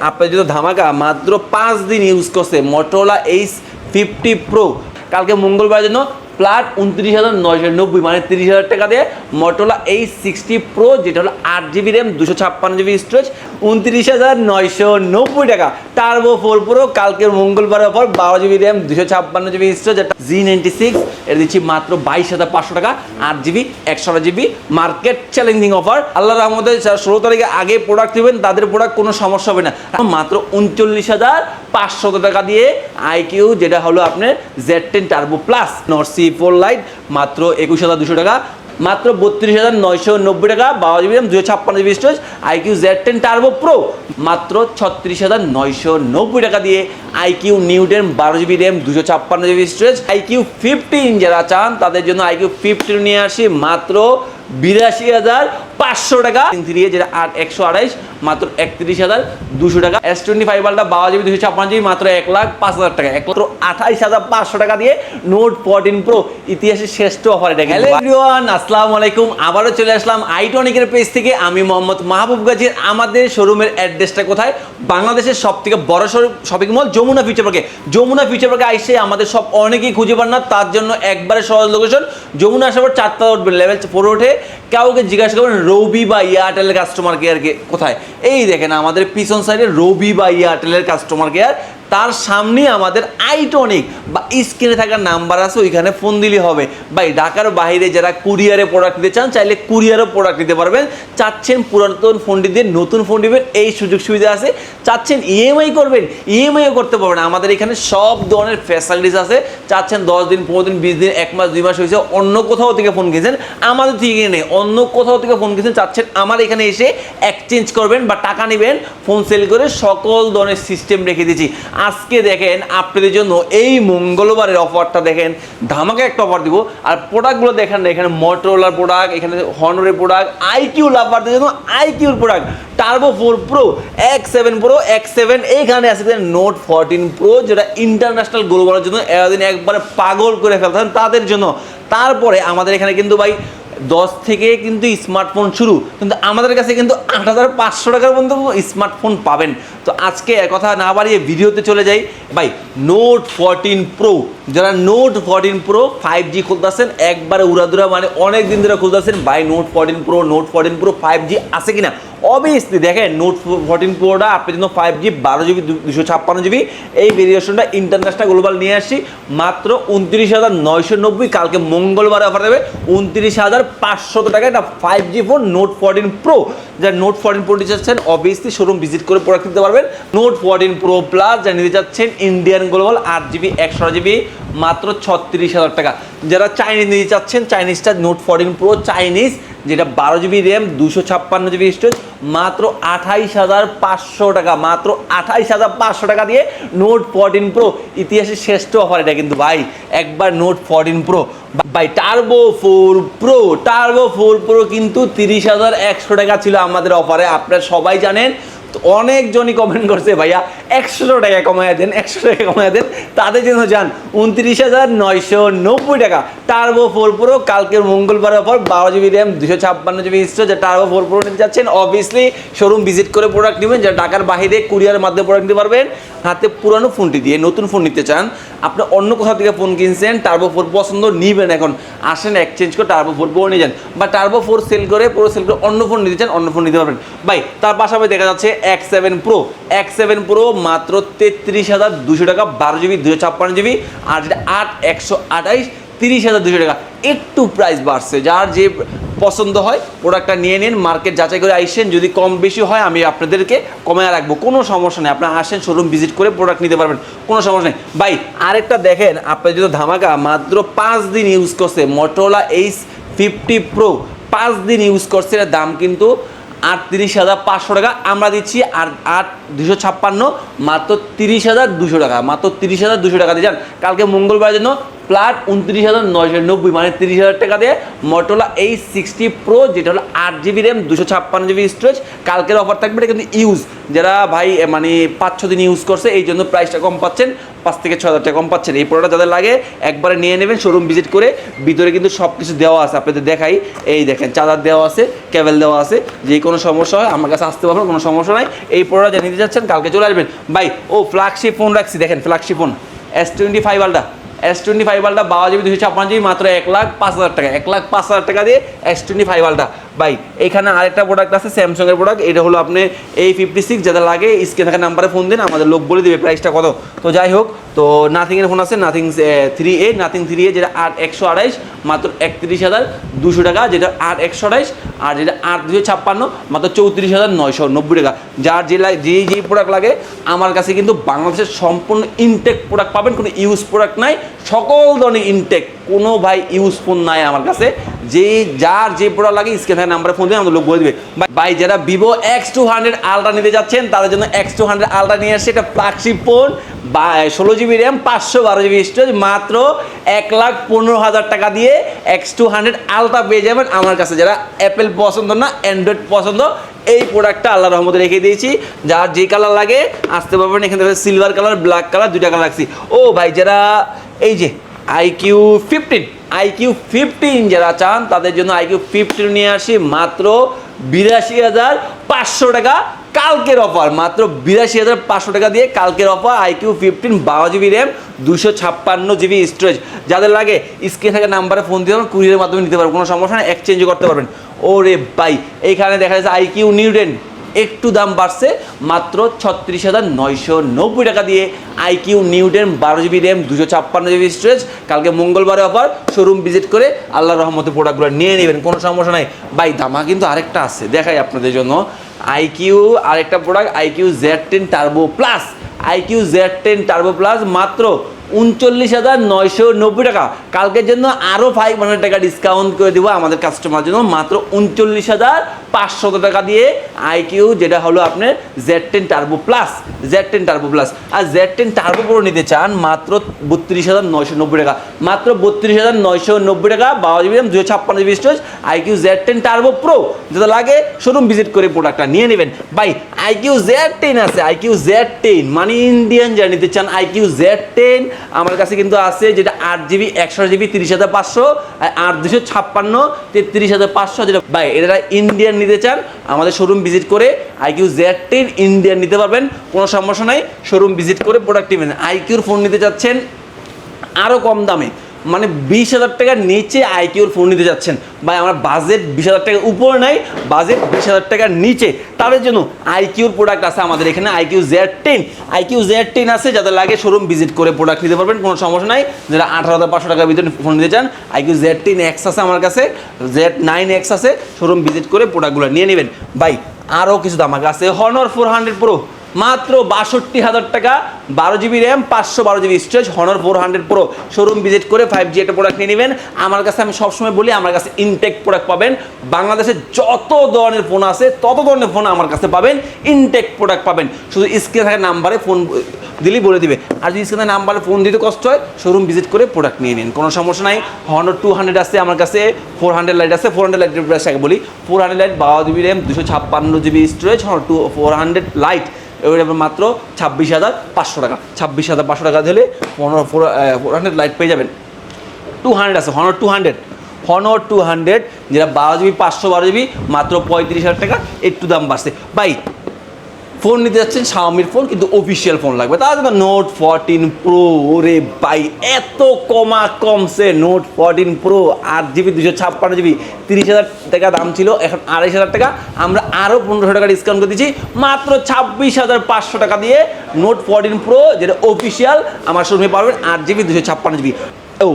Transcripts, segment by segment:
আপনার যদি ধামাকা মাত্র পাঁচ দিন ইউজ করছে মোটোলা এইচ ফিফটি প্রো কালকে মঙ্গলবার জন্য প্লাট উনত্রিশ হাজার নয়শো নব্বই মানে তিরিশ হাজার টাকা দিয়ে মোটরোলা এইচ সিক্সটি প্রো যেটা হলো আট জিবি র্যাম দুশো ছাপ্পান্ন জিবি স্টোরেজ উনত্রিশ হাজার নয়শো নব্বই টাকা। টার্বো ফোর প্রো কালকের মঙ্গলবারের পর বারো জিবি র্যাম দুশো ছাপ্পান্ন জিবি স্টোরেজ এটা জি নাইনটি সিক্স এটা দিচ্ছি মাত্র বাইশ হাজার পাঁচশো টাকা, আট জিবি একশো জিবি মার্কেট চ্যালেঞ্জিং অফার আল্লাহ রহমদের ষোলো তারিখে আগে প্রোডাক্ট নেবেন, তাদের প্রোডাক্ট কোনো সমস্যা হবে না। মাত্র উনচল্লিশ হাজার পাঁচশো টাকা দিয়ে আইকিউ যেটা হলো আপনার জেড টেন টার্বো প্লাস নর সি ফোর লাইট মাত্র একুশ হাজার দুশো টাকা। মাত্র বত্রিশ হাজার নয়শো নব্বই টাকা, বারো জিবি র্যাম দুশো ছাপ্পান্ন GB storage iQOO Z ten turbo pro মাত্র ছত্রিশ হাজার নয়শো নব্বই টাকা দিয়ে আইকিউ নিউ টেন বারো জিবি র্যাম দুশো ছাপ্পান্ন জিবি স্টোরেজ আইকিউ ফিফটিন যারা চান, তাদের জন্য আইকিউ ফিফটিন নিয়ে আসি, মাত্র বিরাশি হাজার পাঁচশো টাকা। যেটা আট, একশো আড়াইশ, মাত্র একত্রিশ হাজার দুশো টাকা। এস টোয়েন্টি ফাইভ আলটা বারো জিবি দুশো ছাপ্পান্ন জিবি, মাত্র এক লাখ পাঁচ হাজার টাকা। এক মাত্র আঠাইশ হাজার পাঁচশো টাকা দিয়ে নোট ফোরটিন প্রো ইতিহাসের শ্রেষ্ঠ অফার এটা আসসালামু আলাইকুম। আবারও চলে আসলাম আইটনিকের পেজ থেকে। আমি মোহাম্মদ মাহবুব গাজীর আমাদের শোরুমের অ্যাড্রেসটা কোথায়? বাংলাদেশের সব থেকে বড় শপিং মল যমুনা ফিউচার পার্কে যমুনা ফিউচার পার্কে আইসে আমাদের সব অনেকেই খুঁজে পান না। তার জন্য একবারে সহজ লোকেশন যমুনা আসার পর চারটা উঠবেন লেভেল ফোর উঠে কাউকে জিজ্ঞাসা করবেন, রবি বা এয়ারটেলের কাস্টমার কেয়ারকে কোথায়? এই দেখেন আমাদের পিছন সাইডে রবি বা এয়ারটেলের কাস্টমার কেয়ার তার সামনেই আমাদের আইটনিক বা স্ক্রিনে থাকা নাম্বার আছে, ওইখানে ফোন দিলে হবে। ভাই, ঢাকার বাইরে যারা কুরিয়ারে প্রোডাক্ট নিতে চান, চাইলে কুরিয়ারও প্রোডাক্ট নিতে পারবেন। চাচ্ছেন পুরাতন ফোনটি দিয়ে নতুন ফোন নেবেন, এই সুযোগ সুবিধা আছে। চাচ্ছেন ইএমআই করবেন ইএমআইও করতে পারবেন। আমাদের এখানে সব ধরনের ফ্যাসিলিটিস আছে। চাচ্ছেন দশ দিন, পনেরো দিন, বিশ দিন, এক মাস, দুই মাস হয়েছে, অন্য কোথাও থেকে ফোন কিনছেন, আমাদের থেকে নেই অন্য কোথাও থেকে ফোন কিনছেন, চাচ্ছেন আমার এখানে এসে এক্সচেঞ্জ করবেন বা টাকা নেবেন ফোন সেল করে সকল ধরনের সিস্টেম রেখে দিয়েছি আজকে দেখেন আপনাদের জন্য এই মঙ্গলবারের অফারটা দেখেন, ধামাকা একটা অফার দিব। আর প্রোডাক্টগুলো দেখেন এখানে মোটরোলার প্রোডাক্ট এখানে হনরের প্রোডাক্ট আইকিউ লাভারদের জন্য আইকিউর product turbo four pro X seven pro X seven এইখানে আছে নোট ফোরটিন প্রো যেটা ইন্টারন্যাশনাল গ্লোবালের জন্য এতদিন একবারে পাগল করে ফেলতেন তাদের জন্য। তারপরে আমাদের এখানে কিন্তু ভাই দশ থেকে কিন্তু স্মার্টফোন শুরু। কিন্তু আমাদের কাছে কিন্তু আট হাজার পাঁচশো টাকার পর্যন্ত স্মার্টফোন পাবেন। তো আজকে কথা না বাড়িয়ে ভিডিওতে চলে যাই। ভাই নোট ফোরটিন প্রো যারা note fourteen pro five G খুলতেছেন, একবারে উড়াদুরা মানে অনেক দিন ধরে খুলতেছেন। ভাই note fourteen pro note fourteen pro five G আছে কিনা? অবভিয়াসলি দেখেন নোট ফোরটিন প্রোটা আপনার জন্য ফাইভ জি বারো জিবি দুশো ছাপ্পান্ন জিবি এই ভেরিয়েশনটা ইন্টারন্যাশনাল গ্লোবাল নিয়ে আসছি। মাত্র উনত্রিশ হাজার নয়শো নব্বই কালকে মঙ্গলবার অফার দেবে। উনত্রিশ হাজার পাঁচশত টাকা এটা five G phone note fourteen pro যারা নোট ফোরটিন প্রো নিতে চাচ্ছেন অবভিয়াসলি শোরুম ভিজিট করে প্রোডাক্ট নিতে পারবেন। নোট ফোরটিন প্রো প্লাস যা নিতে চাচ্ছেন ইন্ডিয়ান গ্লোবাল আট জিবি একশো জিবি মাত্র ছত্রিশ হাজার টাকা। যারা চাইনিজ নিতে চাচ্ছেন চাইনিজটা নোট ফোরটিন প্রো চাইনিজ যেটা বারো জিবি র্যাম দুশো ছাপ্পান্ন জিবি স্টোরেজ মাত্র আঠাইশ হাজার পাঁচশো টাকা। মাত্র আঠাইশ হাজার পাঁচশো টাকা দিয়ে নোট ফোরটিন প্রো ইতিহাসের শ্রেষ্ঠ অফার এটা কিন্তু ভাই। একবার নোট ফোরটিন প্রো ভাই turbo four pro turbo four pro কিন্তু তিরিশ হাজার একশো টাকা ছিল আমাদের অফারে আপনারা সবাই জানেন অনেকজনই কমেন্ট করছে, ভাইয়া, একশো টাকা কমায় দেন, একশো টাকা কমায় দেন। তাদের জন্য যান উনত্রিশ হাজার নয়শো নব্বই টাকা। টার্বো ফোর প্রো কালকের মঙ্গলবারের অফার বারো জিবি র্যাম দুশো ছাপ্পান্ন জিবি স্টোর যা টার্বো ফোর প্রো নিতে যাচ্ছেন। অবভিয়াসলি শোরুম ভিজিট করে প্রোডাক্ট নেবেন, যা ঢাকার বাইরে কুরিয়ারের মাধ্যমে প্রোডাক্ট নিতে পারবেন। হাতে পুরানো ফোনটি দিয়ে নতুন ফোন নিতে চান, আপনি অন্য কোথাও থেকে ফোন কিনছেন টার্বো ফোর পছন্দ নিবেন এখন। আসেন এক্সচেঞ্জ করে টার্বো ফোর বউ নিয়ে যান। বা টার্বো ফোর সেল করে, পুরো সেল করে অন্য ফোন নিতে চান, অন্য ফোন নিতে পারবেন। বাই তার পাশাপাশি দেখা যাচ্ছে X seven pro X seven pro মাত্র তেত্রিশ হাজার দুশো টাকা, বারো জিবি দুশো ছাপ্পান্ন জিবি আর যেটা আট, একশো আঠাইশ তিরিশ হাজার দুশো টাকা। একটু প্রাইস বাড়ছে। যার যে পছন্দ হয় প্রোডাক্টটা নিয়ে নিন মার্কেট যাচাই করে আইসেন। যদি কম বেশি হয়, আমি আপনাদেরকে কমায় রাখব। কোনো সমস্যা নেই। আপনারা আসেন শোরুম ভিজিট করে প্রোডাক্ট নিতে পারবেন। কোনো সমস্যা নেই। ভাই, আরেকটা দেখেন আপনার যদি ধামাকা, মাত্র পাঁচ দিন ইউজ করছে মোটোলা এইচ ফিফটি প্রো পাঁচ দিন ইউজ করছে, এর দাম কিন্তু আটত্রিশ হাজার পাঁচশো টাকা। আমরা দিচ্ছি আর আট, দুশো ছাপ্পান্ন, মাত্র তিরিশ হাজার দুশো টাকা। মাত্র তিরিশ হাজার দুশো টাকা দিয়ে যান। কালকে মঙ্গলবার জন্য প্লাট উনত্রিশ হাজার নয়শো নব্বই মানে তিরিশ হাজার টাকা দিয়ে মটোলা এই সিক্সটি প্রো যেটা হলো আট জিবি র্যাম দুশো ছাপ্পান্ন জিবি স্টোরেজ কালকের অফার থাকবে, এটা কিন্তু ইউজ যারা ভাই মানে পাঁচ ছ দিন ইউজ করছে, এই জন্য প্রাইসটা কম পাচ্ছেন। পাঁচ থেকে ছ হাজার টাকা কম পাচ্ছেন। এই প্রোডাক্ট যাদের লাগে, একবারে নিয়ে নেবেন শোরুম ভিজিট করে। ভিতরে কিন্তু সব কিছু দেওয়া আছে, আপনাদের দেখাই। এই দেখেন, চাদার দেওয়া আছে কেবেল দেওয়া আছে। যে কোনো সমস্যা হয়, আমার কাছে আসতে পারবেন, কোনো সমস্যা নাই। এই প্রোডাক্ট নিতে যাচ্ছেন, কালকে চলে আসবেন। ভাই, ও ফ্ল্যাগশিপ ফোন রাখছি, দেখেন flagship phone S twenty five ultra S twenty five ultra বারো জিবি দুশো ছাপ্পান্ন জিবি মাত্র এক লাখ পাঁচ হাজার টাকা। এক লাখ পাঁচ হাজার টাকা দিয়ে এস টোয়েন্টি ফাইভ আলটা বাই এখানে আরেকটা প্রোডাক্ট আছে স্যামসংয়ের প্রোডাক্ট এটা হলো আপনি এই ফিফটি সিক্স যাদের লাগে স্ক্রিনে থাকা নাম্বারে ফোন দিন, আমাদের লোক বলে দেবে প্রাইসটা কত। তো যাই হোক তো নাথিংয়ের ফোন আছে, Nothing three A Nothing three A যেটা আট একশো আড়াইশ, মাত্র একত্রিশ হাজার দুশো টাকা, যেটা আট একশো আড়াইশ, আর যেটা আট দুশো ছাপ্পান্ন, মাত্র চৌত্রিশ হাজার নয়শো নব্বই টাকা। যার যে যে যে প্রোডাক্ট লাগে, আমার কাছে কিন্তু বাংলাদেশের সম্পূর্ণ ইনটেক প্রোডাক্ট পাবেন, কোনো ইউজ প্রোডাক্ট নাই, সকল ধরনের ইনটেক কোনো ভাই ইউজ ফোন নাই আমার কাছে। যে যার যে প্রোডাক্ট লাগে, স্ক্রিন স্ক্রিনে নাম্বারে ফোন দিয়ে আমাদের লোক বলে দেবে। ভাই- ভাই, যারা Vivo X two hundred ultra নিতে যাচ্ছেন, তাদের জন্য এক্স টু হান্ড্রেড আলট্রা নিয়ে আসছে, এটা ফ্ল্যাগশিপ ফোন বা ষোলো জিবি র্যাম, পাঁচশো বারো জিবি স্টোরেজ, মাত্র এক লাখ পনেরো হাজার টাকা দিয়ে এক্স টু হান্ড্রেড আলট্রা পেয়ে যাবেন আমার কাছে। যারা অ্যাপেল পছন্দ না অ্যান্ড্রয়েড পছন্দ, এই প্রোডাক্টটা আল্লাহ রহমতে রেখে দিয়েছি। যার যে কালার লাগে, আসতে পারবেন। এখানে সিলভার কালার ব্ল্যাক কালার দুইটা কালার রাখছি। ও ভাই, যারা এই যে আইকিউ ফিফটিন আইকিউ ফিফটিন যারা চান, তাদের জন্য আইকিউ ফিফটিন নিয়ে আসি, মাত্র বিরাশি হাজার পাঁচশো টাকা। কালকের অফার মাত্র বিরাশি হাজার পাঁচশো টাকা দিয়ে কালকের অফার আইকিউ ফিফটিন বারো জিবি র্যাম দুশো ছাপ্পান্ন জিবি স্টোরেজ যাদের লাগে স্ক্রিনে থাকা নাম্বারে ফোন দিয়ে কুরিয়ারের মাধ্যমে নিতে পারবেন, কোনো সমস্যা নেই এক্সচেঞ্জও করতে পারবেন। ও রে বাই এইখানে দেখা যাচ্ছে আইকিউ নিউডেন একটু দাম বাড়ছে, মাত্র ছত্রিশ হাজার নয়শো নব্বই টাকা দিয়ে আইকিউ নিউ নিউডেন বারো জিবি র্যাম দুশো ছাপ্পান্ন জিবি স্টোরেজ কালকে মঙ্গলবারে অফার শোরুম ভিজিট করে আল্লাহ রহমতে প্রোডাক্টগুলো নিয়ে নেবেন, কোনো সমস্যা নাই। বাই দামা কিন্তু আরেকটা আছে, দেখাই আপনাদের জন্য। আইকিউ আরেকটা product iQOO Z ten turbo plus iQOO Z ten turbo plus মাত্র উনচল্লিশ হাজার নয়শো নব্বই টাকা। কালকের জন্য আরও ফাইভ হান্ড্রেড টাকা ডিসকাউন্ট করে দেবো আমাদের কাস্টমার জন্য। মাত্র উনচল্লিশ হাজার পাঁচশত টাকা দিয়ে আইকিউ যেটা হলো আপনার Z ten turbo plus Z ten turbo plus আর জেড টেন টার্বো প্রো নিতে চান, মাত্র বত্রিশ হাজার নয়শো নব্বই টাকা। মাত্র বত্রিশ হাজার নয়শো নব্বই টাকা বারো জিবি দুশো ছাপ্পান্ন GB storage iQOO Z ten turbo pro যেটা লাগে শোরুম ভিজিট করে প্রোডাক্টটা নিয়ে নেবেন। ভাই আইকিউ জেড টেন আছে আইকিউ জেড টেন মানে ইন্ডিয়ান যা নিতে চান আইকিউ জেড টেন আমার কাছে কিন্তু আছে যেটা আট জিবি, একশো জিবি, তিরিশ হাজার পাঁচশো, আর আট দুশো ছাপ্পান্ন, তেত্রিশ হাজার পাঁচশো যেটা বাই এটা ইন্ডিয়ান নিতে চান, আমাদের শোরুম ভিজিট করে আইকিউ জেড টেন ইন্ডিয়ান নিতে পারবেন, কোনো সমস্যা নাই শোরুম ভিজিট করে প্রোডাক্ট নেবেন। আইকিউর ফোন নিতে চাচ্ছেন আরও কম দামে। মানে বিশ হাজার টাকার নিচে আইকিউর ফোন নিতে যাচ্ছেন। ভাই, আমার বাজেট বিশ হাজার টাকার উপর নাই বাজেট বিশ হাজার টাকার নিচে। তাদের জন্য আইকিউর প্রোডাক্ট আছে আমাদের এখানে, iQOO Z ten iQOO Z ten আছে, যাদের লাগে শোরুম ভিজিট করে প্রোডাক্ট নিতে পারবেন, কোনো সমস্যা নাই। যারা আঠারো হাজার পাঁচশো টাকার ভিতরে ফোন নিতে চান, আইকিউ জেড টেন এক্স আছে আমার কাছে জেড নাইন এক্স আছে শোরুম ভিজিট করে প্রোডাক্টগুলো নিয়ে নেবেন। ভাই আরও কিছু দাম আছে হনর ফোর হান্ড্রেড প্রো মাত্র বাষট্টি হাজার টাকা, বারো জিবি র্যাম, পাঁচশো বারো GB storage Honor four hundred pro showroom visit করে ফাইভ জি একটা প্রোডাক্ট নিয়ে নেবেন। আমার কাছে আমি সবসময় বলি, আমার কাছে ইনটেক প্রোডাক্ট পাবেন। বাংলাদেশে যত ধরনের ফোন আছে, তত ধরনের ফোন আমার কাছে পাবেন। ইনটেক প্রোডাক্ট পাবেন। শুধু স্ক্রিনে থাকা নাম্বারে ফোন দিলেই বলে দিবে। আর যদি স্ক্রিনে নাম্বারে ফোন দিতে কষ্ট হয় শোরুম ভিজিট করে প্রোডাক্ট নিয়ে নিন। কোনো সমস্যা নাই। হনর টু হান্ড্রেড আছে আমার কাছে ফোর হান্ড্রেড লাইট আছে। ফোর হান্ড্রেড লাইটের আগে বলি। ফোর হান্ড্রেড লাইট বারো জিবি র্যাম, দুশো ছাপ্পান্ন GB storage Honor two four hundred lite এবারে মাত্র ছাব্বিশ হাজার পাঁচশো টাকা। ছাব্বিশ হাজার পাঁচশো টাকা দিলে পনেরো, ফোর ফোর হান্ড্রেড লাইট পেয়ে যাবেন। টু হান্ড্রেড আছে Honor two hundred Honor two hundred যেটা বারো জিবি পাঁচশো বারো জিবি মাত্র পঁয়ত্রিশ হাজার টাকা, একটু দাম বাড়ছে। বাই ফোন নিতে যাচ্ছেন শাওমির ফোন, কিন্তু অফিসিয়াল ফোন লাগবে। তার জন্য নোট ফোরটিন প্রো ওরে বাই এত কমা কমছে। নোট ফোরটিন প্রো আট জিবি দুশো ছাপ্পান্ন জিবি তিরিশ হাজার টাকা দাম ছিল, এখন আড়াইশ হাজার টাকা। আমরা আরও পনেরোশো টাকা ডিসকাউন্ট করে দিচ্ছি, মাত্র ছাব্বিশ হাজার পাঁচশো টাকা দিয়ে নোট ফোরটিন প্রো যেটা অফিসিয়াল আমার শোরুমে পাবেন, আট জিবি দুশো ছাপ্পান্ন জিবি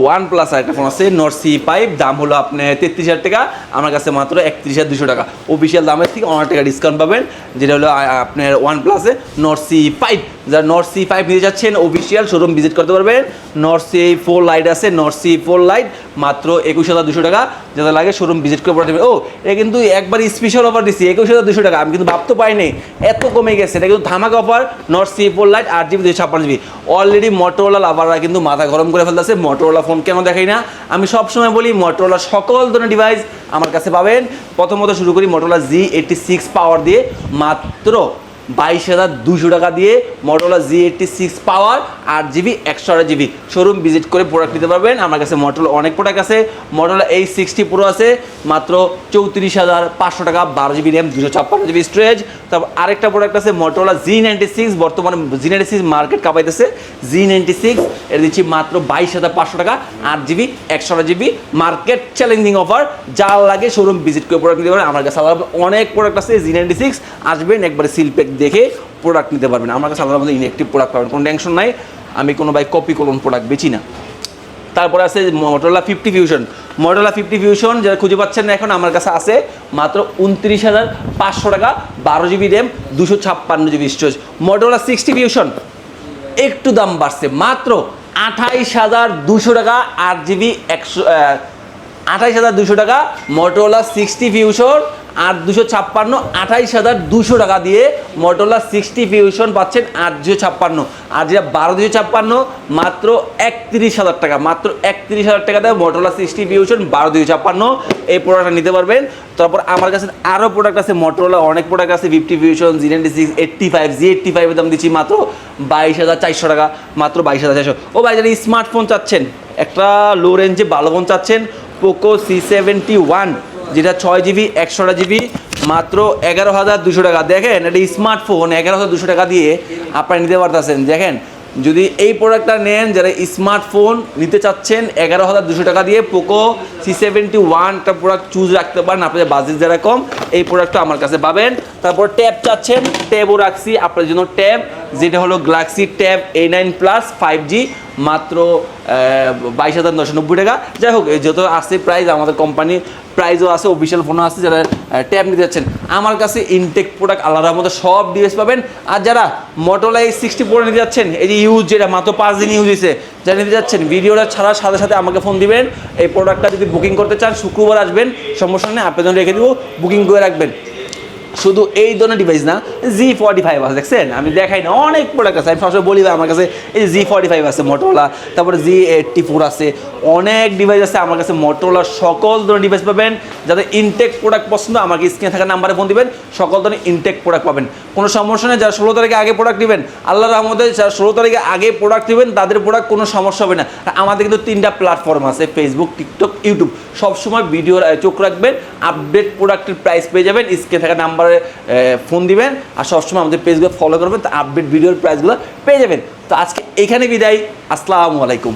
ওয়ান প্লাস একটা ফোন আছে নট সি ফাইভ দাম হলো আপনি তেত্রিশ হাজার টাকা, আমার কাছে মাত্র একত্রিশ হাজার দুশো টাকা। অফিসিয়াল দামের থেকে অনেক টাকা ডিসকাউন্ট পাবেন, যেটা হলো আপনার ওয়ান প্লাসে নট সি ফাইভ যারা নর্থ সি ফাইভ নিতে যাচ্ছেন অফিসিয়াল শোরুম ভিজিট করতে পারবেন। নর্থ সি ফোর লাইট আছে নর্থ সি ফোর লাইট মাত্র একুশ হাজার দুশো টাকা। যাদের লাগে শোরুম ভিজিট করে পড়াতে ও এটা কিন্তু একবার স্পেশাল অফার দিচ্ছি একুশ হাজার দুশো টাকা। আমি কিন্তু ভাবতে পারিনি, এত কমে গেছে। এটা কিন্তু ধামাক offer Nord CE four lite আট জিবি দুশো ছাপ্পান্ন জিবি অলরেডি মোটরোলা লাভাররা কিন্তু মাথা গরম করে ফেলতেছে। মোটরোলা ফোন কেন দেখাই না? আমি সবসময় বলি মোটরোলা সকল ধরনের ডিভাইস আমার কাছে পাবেন। প্রথমত শুরু করি Motorola G eighty six power দিয়ে। মাত্র বাইশ হাজার দুশো টাকা দিয়ে মটোলা জি এইটটি সিক্স পাওয়ার আট জিবি একশো আট জিবি শোরুম ভিজিট করে প্রোডাক্ট নিতে পারবেন। আমার কাছে মটোলা অনেক প্রোডাক্ট আছে। মটোলা এই সিক্সটি প্রো আছে, মাত্র চৌত্রিশ হাজার পাঁচশো টাকা, বারো জিবি র্যাম দুশো ছাপ্পান্ন জিবি স্টোরেজ তারপর আরেকটা প্রোডাক্ট আছে মটোলা জি নাইনটি সিক্স বর্তমানে জি নাইনটি সিক্স মার্কেট কাপাইতেছে। জি নাইনটি সিক্স এটা দিচ্ছি মাত্র বাইশ হাজার পাঁচশো টাকা, আট জিবি একশো আট জিবি মার্কেট চ্যালেঞ্জিং অফার যা লাগে শোরুম ভিজিট করে প্রোডাক্ট নিতে পারেন। আমার কাছে অনেক প্রোডাক্ট আছে জি নাইনটি সিক্স আসবেন একবারে সিলপ্যাক দেখে প্রোডাক্ট নিতে পারবেন। আমার কাছে আলাদা মধ্যে ইনএক্টিভ প্রোডাক্ট পাবেন, কোনো টেনশন নাই। আমি কোনো ভাই কপি কোলন প্রোডাক্ট বেচি না। তারপরে আছে Motorola fifty fusion Motorola fifty fusion যারা খুঁজে পাচ্ছেন না এখন, আমার কাছে আছে মাত্র উনত্রিশ হাজার পাঁচশো টাকা, বারো জিবি র্যাম দুশো ছাপ্পান্ন GB storage Motorola sixty fusion একটু দাম বাড়ছে, মাত্র আঠাইশ হাজার দুশো টাকা, আট জিবি একশো আঠাইশ হাজার দুশো টাকা মটোলা সিক্সটি ফিউশন আট দুশো ছাপ্পান্ন, আঠাইশ হাজার দুশো টাকা দিয়ে মটোলা সিক্সটি ফিউশন পাচ্ছেন আট দুশো ছাপ্পান্ন। আর যেটা বারো দুশো ছাপ্পান্ন, মাত্র একত্রিশ হাজার টাকা, মাত্র একত্রিশ হাজার টাকা দেয় মটোলা সিক্সটি ফিউশন বারো দুশো ছাপ্পান্ন। এই প্রোডাক্টটা নিতে পারবেন। তারপর আমার কাছে আরও প্রোডাক্ট আছে মটোলা অনেক প্রোডাক্ট আছে fifty fusion G ninety six eighty five G eighty ফাইভের দাম দিচ্ছি মাত্র বাইশ হাজার চারশো টাকা, মাত্র বাইশ হাজার চারশো। ও ভাই, যারা স্মার্টফোন চাচ্ছেন, একটা লো রেঞ্জে ভালো ফোন চাচ্ছেন পোকো সি সেভেন্টি ওয়ান যেটা ছয় জিবি, একশোটা জিবি, মাত্র এগারো হাজার দুশো টাকা। দেখেন, এটা স্মার্টফোন, এগারো হাজার দুশো টাকা দিয়ে আপনারা নিতে পারতেছেন। দেখেন, যদি এই প্রোডাক্টটা নেন, যারা স্মার্টফোন নিতে চাচ্ছেন, এগারো হাজার দুশো টাকা দিয়ে পোকো সি সেভেন্টি ওয়ানটা প্রোডাক্ট চুজ রাখতে পারেন। আপনাদের বাজেট যারা কম, এই প্রোডাক্টটা আমার কাছে পাবেন। তারপর ট্যাব চাচ্ছেন, ট্যাবও রাখছি আপনার জন্য ট্যাব, যেটা হলো Galaxy tab A nine plus five G মাত্র বাইশ হাজার নশো নব্বই টাকা। যাই হোক যত আছে প্রাইস আমাদের কোম্পানি প্রাইজও আছে অফিসিয়াল ফোনও আছে, যারা ট্যাব নিতে যাচ্ছেন। আমার কাছে ইনটেক প্রোডাক্ট আলাদার মতো সব ডিভাইস পাবেন। আর যারা মোটোলা এই সিক্সটি ফোর নিতে যাচ্ছেন, এই যে ইউজ যেটা, মাত্র পাঁচ দিন ইউজ হয়েছে, যারা নিতে যাচ্ছেন, ভিডিওটা ছাড়ার সাথে সাথে আমাকে ফোন দিবেন। এই প্রোডাক্টটা যদি বুকিং করতে চান, শুক্রবার আসবেন, সমস্যা নেই আপনার রেখে দেবো বুকিং করে রাখবেন। শুধু এই ধরনের ডিভাইস না জি ফর্টি ফাইভ আছে, দেখছেন? আমি দেখাই না, অনেক প্রোডাক্ট আছে। আমি সবসময় বলি আমার কাছে এই জি ফর্টি ফাইভ আছে মোটোলা তারপরে জি এইটটি ফোর আছে। অনেক ডিভাইস আছে, আমার কাছে মোটোলার সকল ধরনের ডিভাইস পাবেন। যাদের ইনটেক প্রোডাক্ট পছন্দ, আমাকে স্ক্রিনে থাকা নাম্বারে ফোন দিবেন, সকল ধরনের ইনটেক প্রোডাক্ট পাবেন। কোনো সমস্যা নেই, যারা ষোলো তারিখে আগে প্রোডাক্ট নেবেন আল্লাহ রহমতে যারা ষোলো তারিখে আগে প্রোডাক্ট নেবেন, তাদের প্রোডাক্ট কোনো সমস্যা হবে না। আমাদের কিন্তু তিনটা প্ল্যাটফর্ম আছে ফেসবুক টিকটক ইউটিউব সবসময় ভিডিওর চোখ রাখবেন আপডেট প্রোডাক্টের প্রাইস পেয়ে যাবেন স্ক্রিনে থাকা নাম্বারে ফোন দিবেন আর সবসময় আমাদের পেজগুলো ফলো করবেন, তো আপডেট ভিডিওর প্রাইসগুলো পেয়ে যাবেন। তো আজকে এখানে বিদায়, আসসালামু আলাইকুম।